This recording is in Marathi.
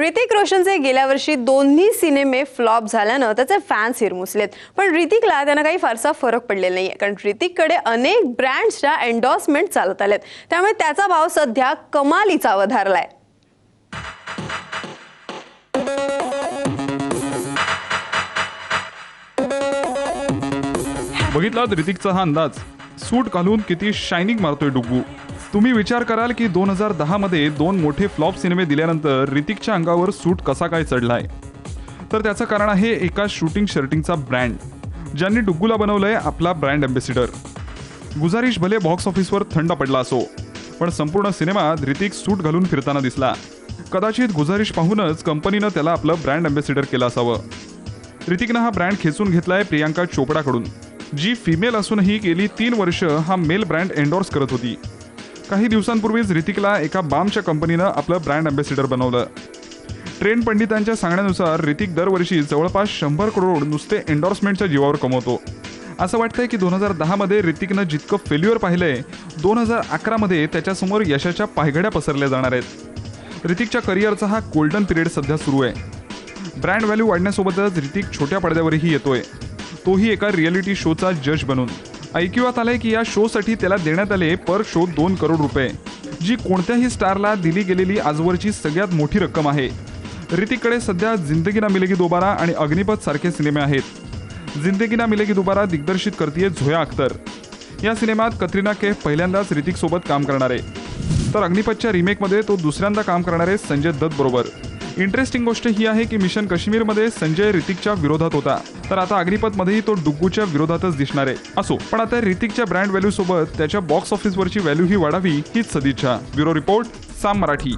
ऋतिक रोशनचे गेल्या वर्षी दोन्ही सिनेमे फ्लॉप झाल्यानं त्याचे फॅन्स हिरमुसलेत. पण ऋतिकला त्यांना काही फारसा फरक पडलेला नाहीये. कारण ऋतिककडे अनेक ब्रँड्सच्या एन्डॉर्समेंट चालत आलेत. त्यामुळे त्याचा भाव सध्या कमालीचा वधारलाय बघितला ऋतिकचा हा अंदाज. सूट घालून किती शायनिंग मारतोय डुगू तुम्ही विचार कराल की दोन हजार दहामध्ये दोन मोठे फ्लॉप सिनेमे दिल्यानंतर ऋतिकच्या अंगावर सूट कसा काय चढलाय? तर त्याचं कारण आहे एका शूटिंग शर्टिंगचा ब्रँड ज्यांनी डुग्गूला बनवलंय आपला ब्रँड अँबेसिडर गुजारिश भले बॉक्स ऑफिसवर थंड पडला असो पण संपूर्ण सिनेमात ऋतिक सूट घालून फिरताना दिसला. कदाचित गुजारिश पाहूनच कंपनीनं त्याला आपलं ब्रँड अँबेसिडर केलं असावं. ऋतिकनं हा ब्रँड खेचून घेतलाय प्रियांका चोपडाकडून जी फिमेल असूनही गेली तीन वर्ष हा मेल ब्रँड एन्डॉर्स करत होती. काही दिवसांपूर्वीच ऋतिकला एका बामच्या कंपनीनं आपलं ब्रँड अँबॅसिडर बनवलं. ट्रेंड पंडितांच्या सांगण्यानुसार ऋतिक दरवर्षी जवळपास शंभर करोड नुसते एन्डॉर्समेंटच्या जीवावर कमवतो. असं वाटतंय की दोन हजार दहामध्ये ऋतिकनं जितकं फेल्युअर पाहिलंय दोन हजार अकरामध्ये त्याच्यासमोर यशाच्या पायघड्या पसरल्या जाणार आहेत. ऋतिकच्या करिअरचा हा गोल्डन पिरियड सध्या सुरू आहे. ब्रँड व्हॅल्यू वाढण्यासोबतच ऋतिक छोट्या पडद्यावरही येतोय. तोही एका रिअलिटी शोचा जज बनून. ऐकिवात आलंय की या शोसाठी त्याला देण्यात आले पर शो दोन करोड रुपये जी कोणत्याही स्टारला दिली गेलेली आजवरची सगळ्यात मोठी रक्कम आहे. ऋतिककडे सध्या जिंदगी ना मिलेगी दोबारा आणि अग्निपथ सारखे सिनेमे आहेत. जिंदगी ना मिलेगी दोबारा दिग्दर्शित करतीये झोया अख्तर. या सिनेमात कतरिना कैफ पहिल्यांदाच ऋतिकसोबत काम करणार. आहे तर अग्निपथच्या रिमेकमध्ये तो दुसऱ्यांदा काम करणार आहे संजय दत्त बरोबर. इंटरेस्टिंग गोष्ट ही आहे की मिशन काश्मीरमध्ये संजय ऋतिकच्या विरोधात होता. तर आता अग्निपथमध्येही तो डुग्गूच्या विरोधातच दिसणार आहे. असो पण आता ऋतिकच्या ब्रँड व्हॅल्यू सोबत त्याच्या बॉक्स ऑफिसवरची व्हॅल्यू ही वाढावी हीच सदिच्छा. Bureau report Saam Marathi.